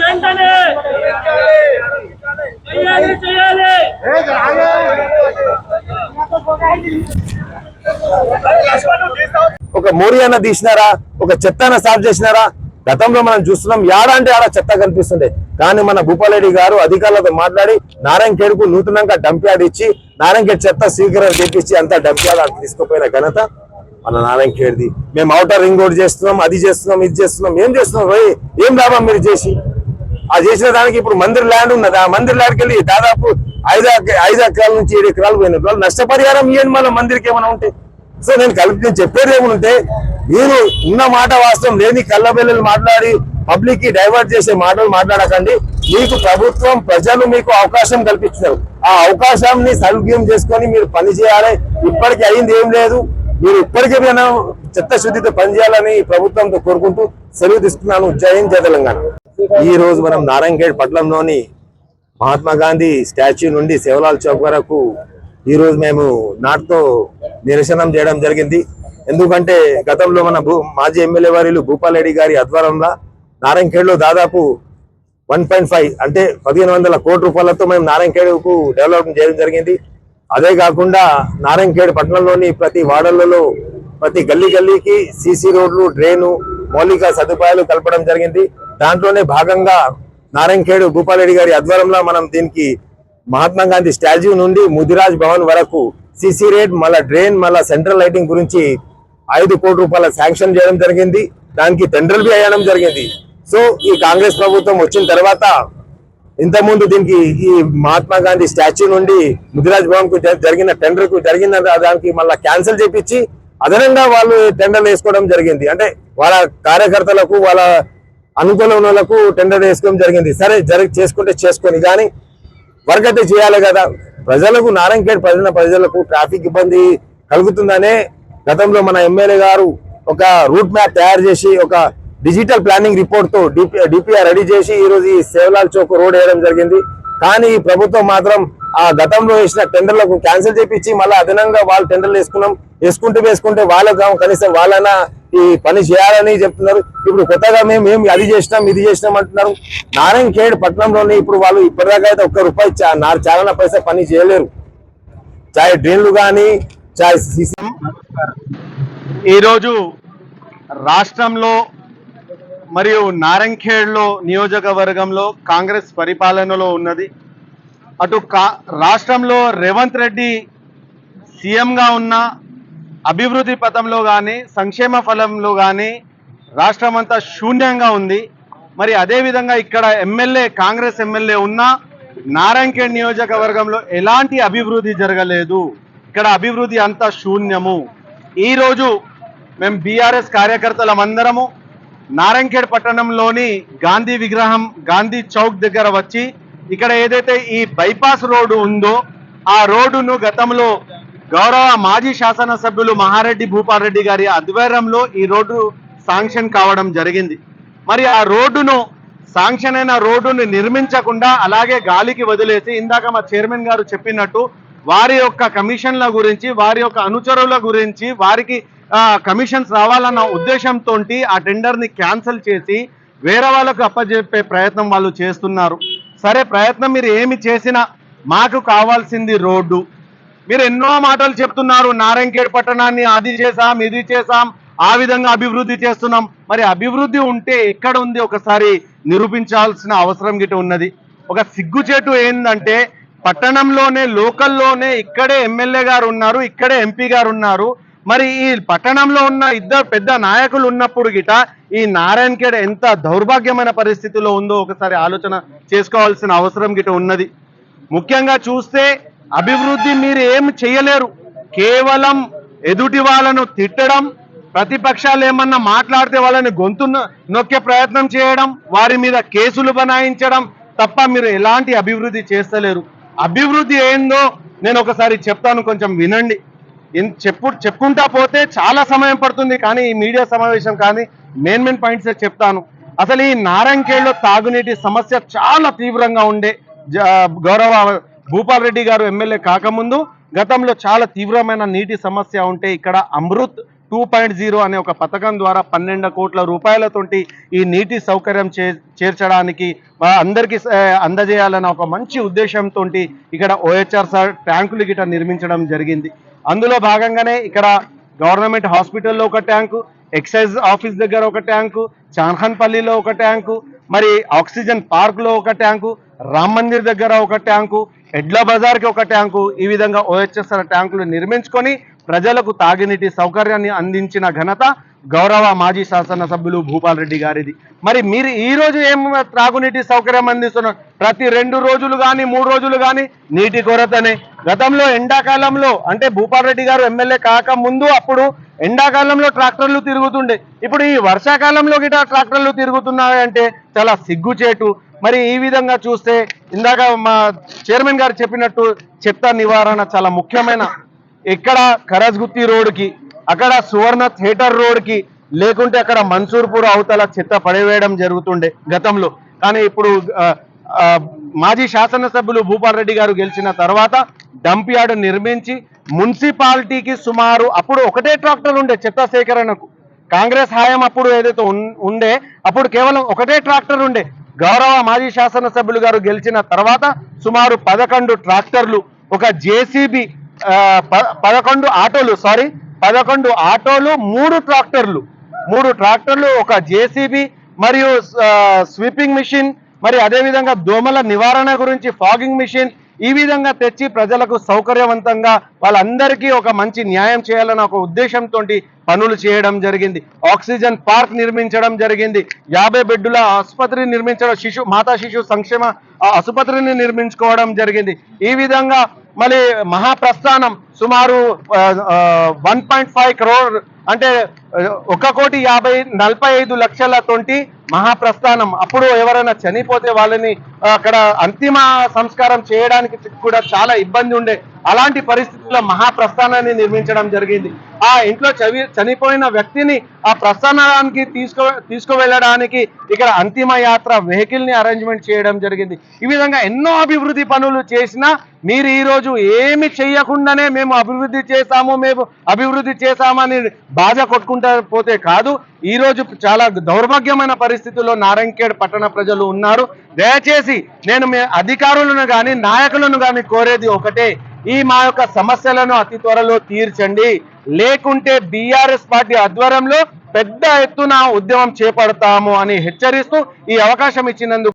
వెంటనే! చేయాలి చేయాలి ఒక మోరియాన తీసినారా? ఒక చెత్తన సాఫ్ చేసినారా? గతంలో మనం చూస్తున్నాం యాడ అంటే ఆడ చెత్త కనిపిస్తుండే. కానీ మన భూపాలరెడ్డి గారు అధికారులతో మాట్లాడి నారాయణ ఖేడ్కు నూతనంగా డంప్ యార్డ్ ఇచ్చి నారాయణ ఖేడ్ చెత్త స్వీకరణ చేపించి అంతా డంప్ యార్డ్ తీసుకుపోయిన ఘనత మన నారాయణ మేము అవుటర్ రింగ్ రోడ్ చేస్తున్నాం అది చేస్తున్నాం ఇది చేస్తున్నాం ఏం చేస్తున్నాం రోయ్? ఏం లాభం మీరు చేసి? ఆ చేసిన దానికి ఇప్పుడు మందిర్ ల్యాండ్ ఉన్నది. ఆ మందిర్ ల్యాండ్కి వెళ్ళి దాదాపు ఐదు ఐదు ఎకరాల నుంచి ఏడు ఎకరాలు పోయినారు వాళ్ళు నష్టపరిహారం ఇవ్వండి మళ్ళీ మందిరికి ఏమైనా ఉంటే. సో నేను కలిపి నేను చెప్పేది ఏముంటే మీరు ఉన్న మాట వాస్తవం లేని కళ్ళబెల్లలు మాట్లాడి పబ్లిక్కి డైవర్ట్ చేసే మాటలు మాట్లాడకండి. మీకు ప్రభుత్వం ప్రజలు మీకు అవకాశం కల్పించినారు. ఆ అవకాశాన్ని సద్వినియోగం చేసుకొని మీరు పని చేయాలి. ఇప్పటికీ అయింది ఏం లేదు. మీరు ఇప్పటికే నేను చిత్తశుద్ధితో పనిచేయాలని ప్రభుత్వంతో కోరుకుంటూ సెలవు తీసుకున్నాను. జయం జయ తెలంగాణ. ఈ రోజు మనం నారాయణగేడ్ పట్టణంలోని మహాత్మా గాంధీ స్టాచ్యూ నుండి శివలాల్ చౌక్ వరకు ఈ రోజు మేము నాటుతో నిరసనం చేయడం జరిగింది. ఎందుకంటే గతంలో మన భూ మాజీ ఎమ్మెల్యే వారిలు భూపాలరెడ్డి గారి ఆధ్వర్యంలో నారాయణఖేడ్లో దాదాపు వన్ పాయింట్ ఫైవ్ అంటే పదిహేను వందల కోట్ల రూపాయలతో మేము నారాయణఖేడ్కు డెవలప్మెంట్ చేయడం జరిగింది. అదే కాకుండా నారాయణఖేడ్ పట్టణంలోని ప్రతి వాడలలో ప్రతి గల్లీ గల్లీకి సీసీ రోడ్లు డ్రైను మౌలిక సదుపాయాలు కలపడం జరిగింది. దాంట్లోనే భాగంగా నారాయణఖేడ్ భూపాలరెడ్డి గారి ఆధ్వర్యంలో మనం దీనికి మహాత్మా గాంధీ స్టాచ్యూ నుండి ముదిరాజ్ భవన్ వరకు సీసీ రేట్ మళ్ళా డ్రైన్ మళ్ళా సెంట్రల్ లైటింగ్ గురించి ఐదు కోట్ల రూపాయల శాంక్షన్ చేయడం జరిగింది. దానికి టెండర్ బి అయ్యడం జరిగింది. సో ఈ కాంగ్రెస్ ప్రభుత్వం వచ్చిన తర్వాత ఇంతకుముందు దీనికి ఈ మహాత్మా గాంధీ స్టాచ్యూ నుండి ముదిరాజ్ భవన్కు జరిగిన టెండర్కు జరిగిన దానికి మళ్ళీ క్యాన్సిల్ చేపించి అదనంగా వాళ్ళు టెండర్ వేసుకోవడం జరిగింది. అంటే వాళ్ళ కార్యకర్తలకు వాళ్ళ అనుకూలం వాళ్ళకు టెండర్ వేసుకోవడం జరిగింది. సరే జరిగి చేసుకుంటే చేసుకొని కానీ వర్క్ అయితే చేయాలి కదా. ప్రజలకు నారాయణఖేడ్ ప్రజల ప్రజలకు ట్రాఫిక్ ఇబ్బంది కలుగుతుందనే గతంలో మన ఎమ్మెల్యే గారు ఒక రూట్ మ్యాప్ తయారు చేసి ఒక డిజిటల్ ప్లానింగ్ రిపోర్ట్తో డిపిఆర్ రెడీ చేసి ఈ రోజు ఈ సేవలాల్ చౌక్ రోడ్ వేయడం జరిగింది. కానీ ఈ ప్రభుత్వం మాత్రం ఆ గతంలో వేసిన టెండర్లకు క్యాన్సిల్ చేపించి మళ్ళీ అదనంగా వాళ్ళు టెండర్లు వేసుకున్నాం. వేసుకుంటూ వేసుకుంటే వాళ్ళకు కనీసం వాళ్ళైనా ఈ పని చేయాలని చెప్తున్నారు. ఇప్పుడు కొత్తగా మేము మేము అది చేసినాం ఇది చేసినాం అంటున్నారు. నారాయణ ఖేడ్ పట్టణంలోనే ఇప్పుడు వాళ్ళు ఇప్పటిదాకా అయితే ఒక్క రూపాయి చా- నా చాలా పైసా పని చేయలేరు. చాయ్ డ్రైన్లు కానీ చాయ్ ఈరోజు రాష్ట్రంలో మరియు నారంఖేడ్లో నియోజకవర్గంలో కాంగ్రెస్ పరిపాలనలో ఉన్నది. అటు కా రాష్ట్రంలో రేవంత్ రెడ్డి సీఎంగా ఉన్న అభివృద్ధి పథంలో కానీ సంక్షేమ ఫలంలో కానీ రాష్ట్రం అంతా శూన్యంగా ఉంది. మరి అదేవిధంగా ఇక్కడ ఎమ్మెల్యే కాంగ్రెస్ ఎమ్మెల్యే ఉన్న నారాయణఖేడ్ నియోజకవర్గంలో ఎలాంటి అభివృద్ధి జరగలేదు. ఇక్కడ అభివృద్ధి అంతా శూన్యము. ఈరోజు మేము బీఆర్ఎస్ కార్యకర్తలం అందరము నారాయణఖేడ్ పట్టణంలోని గాంధీ విగ్రహం గాంధీ చౌక్ దగ్గర వచ్చి ఇక్కడ ఏదైతే ఈ బైపాస్ రోడ్డు ఉందో ఆ రోడ్డును గతంలో గౌరవ మాజీ శాసనసభ్యులు మహారెడ్డి భూపారెడ్డి గారి ఆధ్వర్యంలో ఈ రోడ్డు శాంక్షన్ కావడం జరిగింది. మరి ఆ రోడ్డును శాంక్షన్ అయిన రోడ్డును నిర్మించకుండా అలాగే గాలికి వదిలేసి ఇందాక మా చైర్మన్ గారు చెప్పినట్టు వారి యొక్క కమిషన్ల గురించి వారి యొక్క అనుచరుల గురించి వారికి కమిషన్స్ రావాలన్న ఉద్దేశంతో ఆ టెండర్ని క్యాన్సిల్ చేసి వేరే వాళ్ళకు అప్పజెప్పే ప్రయత్నం వాళ్ళు చేస్తున్నారు. సరే ప్రయత్నం మీరు ఏమి చేసినా మాకు కావాల్సింది రోడ్డు. మీరు ఎన్నో మాటలు చెప్తున్నారు నారాయణఖేడ్ పట్టణాన్ని అది చేసాం ఇది చేసాం ఆ విధంగా అభివృద్ధి చేస్తున్నాం. మరి అభివృద్ధి ఉంటే ఎక్కడ ఉంది ఒకసారి నిరూపించాల్సిన అవసరం గిట ఉన్నది. ఒక సిగ్గుచేటు ఏంటంటే పట్టణంలోనే లోకల్లోనే ఇక్కడే ఎమ్మెల్యే గారు ఉన్నారు ఇక్కడే ఎంపీ గారు ఉన్నారు. మరి ఈ పట్టణంలో ఉన్న ఇద్దరు పెద్ద నాయకులు ఉన్నప్పుడు గిట ఈ నారాయణఖేడ్ ఎంత దౌర్భాగ్యమైన పరిస్థితిలో ఉందో ఒకసారి ఆలోచన చేసుకోవాల్సిన అవసరం గిట ఉన్నది. ముఖ్యంగా చూస్తే అభివృద్ధి మీరు ఏం చేయలేరు. కేవలం ఎదుటి వాళ్ళను తిట్టడం ప్రతిపక్షాలు ఏమన్నా మాట్లాడితే వాళ్ళని గొంతు నొక్కే ప్రయత్నం చేయడం వారి మీద కేసులు బనాయించడం తప్ప మీరు ఎలాంటి అభివృద్ధి చేస్తలేరు. అభివృద్ధి ఏందో నేను ఒకసారి చెప్తాను కొంచెం వినండి. చెప్పు చెప్పుకుంటా పోతే చాలా సమయం పడుతుంది కానీ ఈ మీడియా సమావేశం కానీ మెయిన్ మెయిన్ పాయింట్స్ చెప్తాను. అసలు ఈ నారాయణఖేడ్లో తాగునీటి సమస్య చాలా తీవ్రంగా ఉండే జ- గౌరవ భూపాల్ రెడ్డి గారు ఎమ్మెల్యే కాకముందు గతంలో చాలా తీవ్రమైన నీటి సమస్య ఉంటే ఇక్కడ అమృత్ టూ పాయింట్ జీరో అనే ఒక పథకం ద్వారా పన్నెండు కోట్ల రూపాయలతోటి ఈ నీటి సౌకర్యం చే చేర్చడానికి అందరికీ అందజేయాలన్న ఒక మంచి ఉద్దేశంతో ఇక్కడ ఓహెచ్ఆర్ సార్ ట్యాంకులు గిట నిర్మించడం జరిగింది. అందులో భాగంగానే ఇక్కడ గవర్నమెంట్ హాస్పిటల్లో ఒక ట్యాంకు ఎక్సైజ్ ఆఫీస్ దగ్గర ఒక ట్యాంకు చాన్ఖాన్పల్లిలో ఒక ట్యాంకు మరి ఆక్సిజన్ పార్క్లో ఒక ట్యాంకు రామ్ మందిర్ దగ్గర ఒక ట్యాంకు ఎడ్ల బజార్కి ఒక ట్యాంకు ఈ విధంగా ఓహెచ్ఎస్ఆర్ ట్యాంకులు నిర్మించుకొని ప్రజలకు తాగునీటి సౌకర్యాన్ని అందించిన ఘనత గౌరవ మాజీ శాసనసభ్యులు భూపాల్ రెడ్డి గారిది. మరి మీరు ఈ రోజు ఏం త్రాగునీటి సౌకర్యం అందిస్తున్నారు? ప్రతి రెండు రోజులు కానీ మూడు రోజులు కానీ నీటి కొరతనే. గతంలో ఎండాకాలంలో అంటే భూపాల్ రెడ్డి గారు ఎమ్మెల్యే కాక ముందు అప్పుడు ఎండాకాలంలో ట్రాక్టర్లు తిరుగుతుండే. ఇప్పుడు ఈ వర్షాకాలంలో గిట ట్రాక్టర్లు తిరుగుతున్నాయి అంటే చాలా సిగ్గుచేటు. మరి ఈ విధంగా చూస్తే ఇందాక మా చైర్మన్ గారు చెప్పినట్టు చెత్త నివారణ చాలా ముఖ్యమైన. ఇక్కడ కరజ్గుత్తి రోడ్డుకి అక్కడ సువర్ణ థియేటర్ రోడ్కి లేకుంటే అక్కడ మన్సూర్పూర్ అవతల చెత్త పడేవేయడం జరుగుతుండే గతంలో. కానీ ఇప్పుడు మాజీ శాసనసభ్యులు భూపాల్ రెడ్డి గారు గెలిచిన తర్వాత డంప్ యార్డ్ నిర్మించి మున్సిపాలిటీకి సుమారు అప్పుడు ఒకటే ట్రాక్టర్ ఉండే చెత్త సేకరణకు. కాంగ్రెస్ హాయం అప్పుడు ఏదైతే ఉండే అప్పుడు కేవలం ఒకటే ట్రాక్టర్ ఉండే. గౌరవ మాజీ శాసనసభ్యులు గారు గెలిచిన తర్వాత సుమారు పదకొండు ట్రాక్టర్లు ఒక జేసీబీ పదకొండు ఆటోలు సారీ పదకొండు ఆటోలు మూడు ట్రాక్టర్లు. మూడు ట్రాక్టర్లు ఒక జేసీబీ మరియు స్వీపింగ్ మిషన్ మరి అదేవిధంగా దోమల నివారణ గురించి ఫాగింగ్ మిషన్. ఈ విధంగా తెచ్చి ప్రజలకు సౌకర్యవంతంగా వాళ్ళందరికీ ఒక మంచి న్యాయం చేయాలన్న ఒక ఉద్దేశంతో పనులు చేయడం జరిగింది. ఆక్సిజన్ పార్క్ నిర్మించడం జరిగింది. యాభై బెడ్డుల ఆసుపత్రి నిర్మించడం శిశు మాతా శిశు సంక్షేమ ఆసుపత్రిని నిర్మించుకోవడం జరిగింది. ఈ విధంగా మళ్ళీ మహాప్రస్థానం సుమారు వన్ పాయింట్ ఫైవ్ క్రోర్ అంటే ఒక కోటి యాభై నలభై ఐదు లక్షలతోటి మహాప్రస్థానం. అప్పుడు ఎవరైనా చనిపోతే వాళ్ళని అక్కడ అంతిమ సంస్కారం చేయడానికి కూడా చాలా ఇబ్బంది ఉండే అలాంటి పరిస్థితుల్లో మహాప్రస్థానాన్ని నిర్మించడం జరిగింది. ఆ ఇంట్లో చవి చనిపోయిన వ్యక్తిని ఆ ప్రస్థానానికి తీసుకో తీసుకువెళ్ళడానికి ఇక్కడ అంతిమ యాత్ర వెహికల్ని అరేంజ్మెంట్ చేయడం జరిగింది. ఈ విధంగా ఎన్నో అభివృద్ధి పనులు చేసినా మీరు ఈరోజు ఏమి చెయ్యకుండానే మేము అభివృద్ధి చేశాము మేము అభివృద్ధి చేశామని బాధ కొట్టుకుంటా పోతే కాదు. ఈరోజు చాలా దౌర్భాగ్యమైన పరిస్థితుల్లో నారాయణఖేడ్ పట్టణ ప్రజలు ఉన్నారు. దయచేసి నేను మీ అధికారులను కానీ నాయకులను కానీ కోరేది ఒకటే. ఈ మా యొక్క సమస్యలను అతి త్వరలో తీర్చండి. లేకుంటే బీఆర్ఎస్ పార్టీ ఆధ్వర్యంలో పెద్ద ఎత్తున ఉద్యమం చేపడతాము అని హెచ్చరిస్తూ ఈ అవకాశం ఇచ్చినందుకు